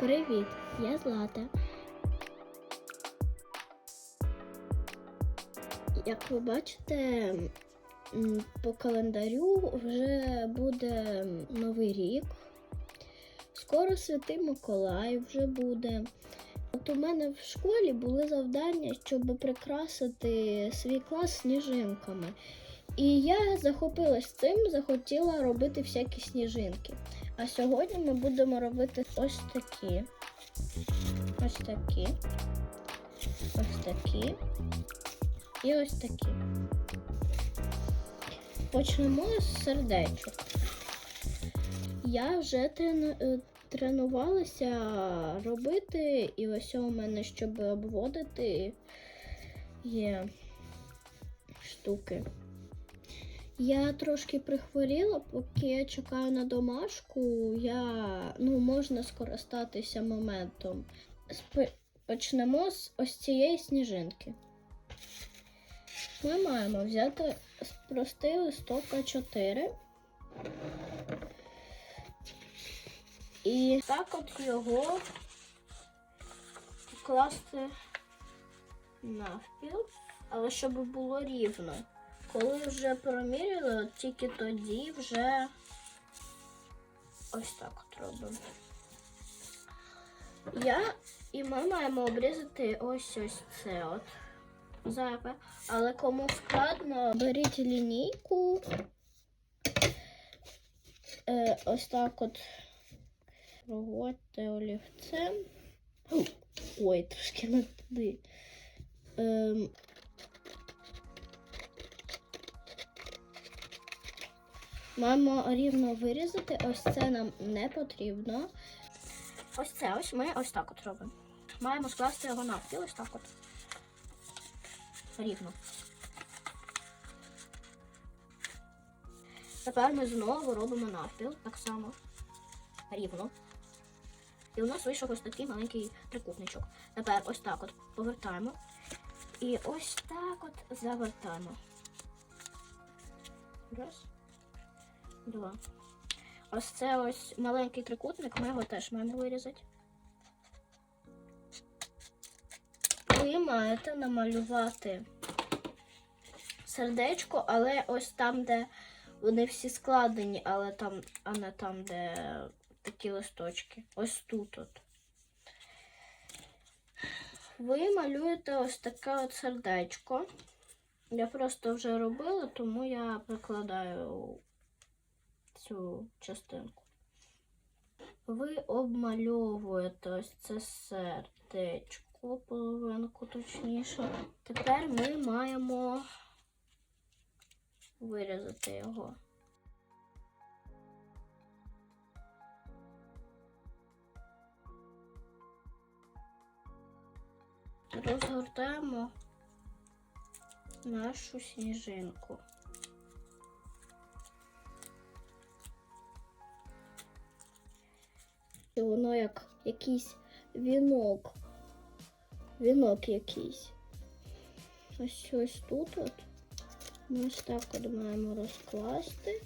Привіт, я Злата. Як ви бачите, по календарю вже буде новий рік. Скоро Святий Миколай вже буде. От у мене в школі були завдання, щоб прикрасити свій клас сніжинками. І я захопилась цим, захотіла робити всякі сніжинки. А сьогодні ми будемо робити ось такі. Ось такі. Ось такі. І ось такі. Почнемо з сердечок. Я вже е, тренувалася робити, і ось у мене, щоб обводити, є штуки. Я трошки прихворіла, поки я чекаю на домашку, я ну, можна скористатися моментом. Почнемо з ось цієї сніжинки. Ми маємо взяти простий листок А4 і так от його покласти навпіл, але щоб було рівно. Коли вже проміряли, от тільки тоді вже ось так от робимо. Я і ми маємо обрізати ось ось це от зайве. Але кому складно, беріть лінійку. Е, ось так от проводьте олівцем. Ой, трошки не туди. Ем, Маємо рівно вирізати, ось це нам не потрібно. Ось це ось ми ось так от робимо. Маємо скласти його навпіл, ось так от. Рівно. Тепер ми знову робимо навпіл, так само. Рівно. І у нас вийшов ось такий маленький трикутничок. Тепер ось так от повертаємо. І ось так от завертаємо. Раз два. Ось це ось маленький трикутник, ми його теж маємо вирізати. Ви маєте намалювати сердечко, але ось там, де вони всі складені, але там, а не там, де такі листочки. Ось тут от. Ви малюєте ось таке от сердечко. Я просто вже робила, тому я прикладаю цю частинку. Ви обмальовуєте ось це сердечко, половинку точніше. Тепер ми маємо вирізати його. Розгортаємо нашу сніжинку. І воно як якийсь вінок. Вінок якийсь. Ось ось тут от. Ми ось так от маємо розкласти.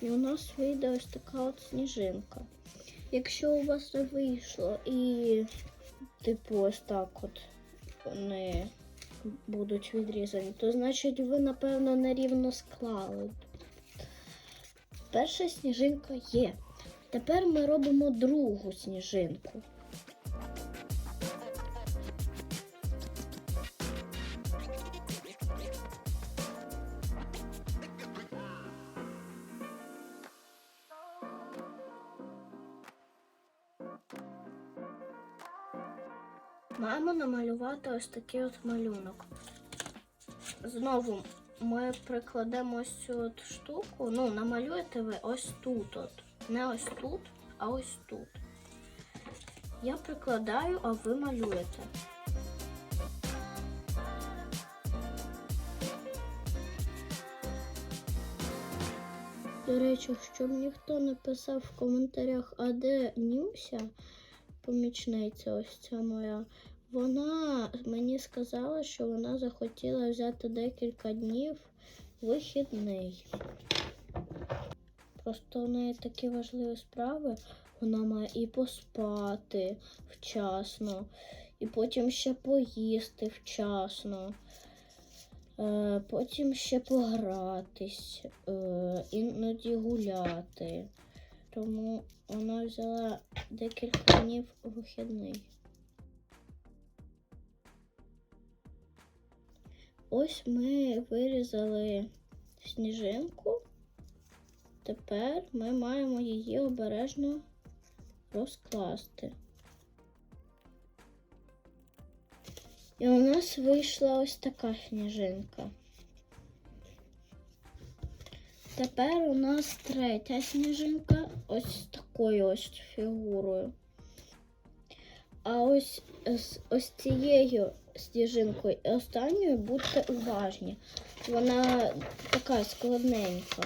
І у нас вийде ось така от сніжинка. Якщо у вас не вийшло і, типу, ось так от вони будуть відрізані, то значить ви, напевно, нерівно склали. Перша сніжинка є. Тепер ми робимо другу сніжинку. Маємо намалювати ось такий от малюнок. Знову ми прикладемо ось цю от штуку. Ну, намалюєте ви ось тут. от. Не ось тут, а ось тут. Я прикладаю, а ви малюєте. До речі, щоб ніхто не писав в коментарях, а де Нюся, помічниця, ось ця моя. Вона мені сказала, що вона захотіла взяти декілька днів вихідний. Просто у неї такі важливі справи. Вона має і поспати вчасно, і потім ще поїсти вчасно, е, потім ще погратись, е, іноді гуляти. Тому вона взяла декілька днів вихідний. Ось ми вирізали сніжинку. Тепер ми маємо її обережно розкласти. І у нас вийшла ось така сніжинка. Тепер у нас третя сніжинка ось з такою ось фігурою. А ось з ось цією сніжинкою і останньою будьте уважні. Вона така складненька.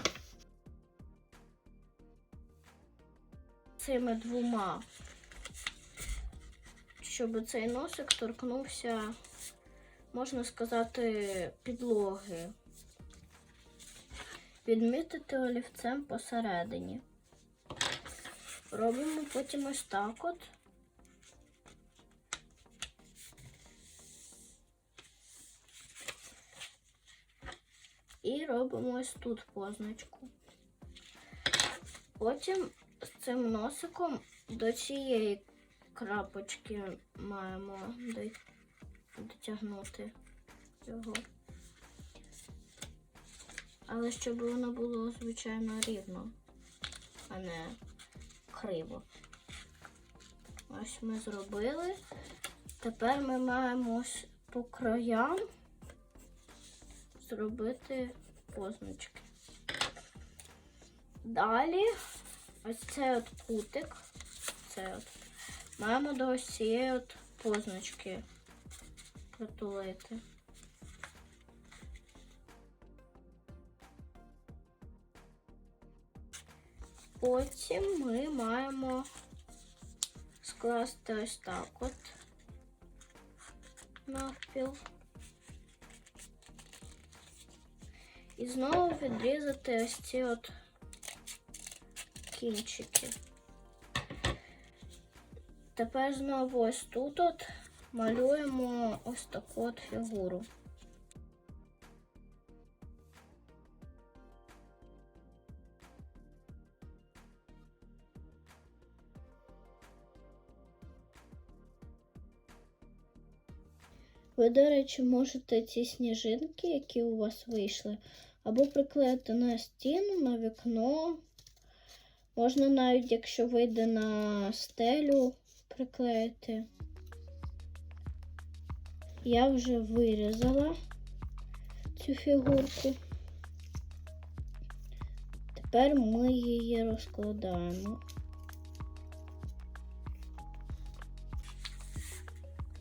Цими двома, щоб цей носик торкнувся, можна сказати, підлоги. Відмітити олівцем посередині. Робимо потім ось так от. Робимо ось тут позначку. Потім з цим носиком до цієї крапочки маємо дотягнути його. Але щоб воно було, звичайно, рівно, а не криво. Ось ми зробили. Тепер ми маємо ось по краям зробити позначки. Далі ось цей от кутик, це от, маємо до ось цієї от позначки притулити. Потім ми маємо скласти ось так от навпіл. І знову відрізати ось ці от кінчики. Тепер знову ось тут от малюємо ось таку от фігуру. Ви, до речі, можете ці сніжинки, які у вас вийшли, або приклеїти на стіну, на вікно. Можна навіть, якщо вийде на стелю, приклеїти. Я вже вирізала цю фігурку. Тепер ми її розкладаємо.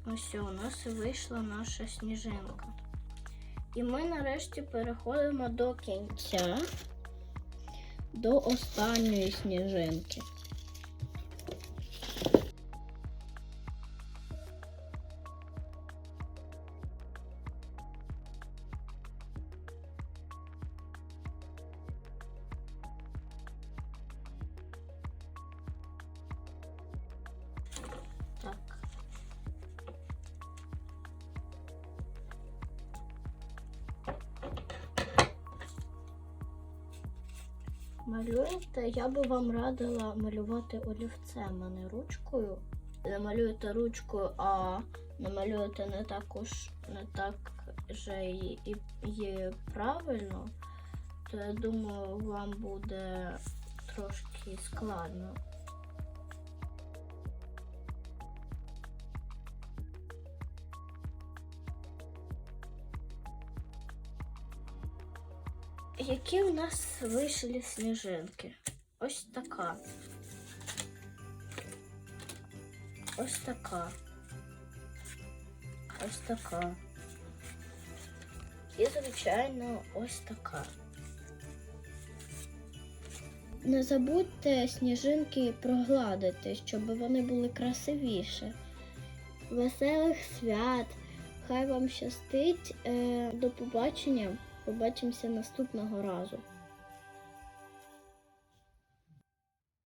Ось у нас вийшла наша сніжинка. І ми нарешті переходимо до кінця, до останньої сніжинки. Малюєте, я би вам радила малювати олівцем, а не ручкою. Не малюєте ручкою, а намалюєте не також не так же і, і, і правильно, то я думаю, вам буде трошки складно. Які у нас вийшли сніжинки? Ось така. Ось така. Ось така. І, звичайно, ось така. Не забудьте сніжинки прогладити, щоб вони були красивіші. Веселих свят! Хай вам щастить. Е, До побачення. Побачимося наступного разу.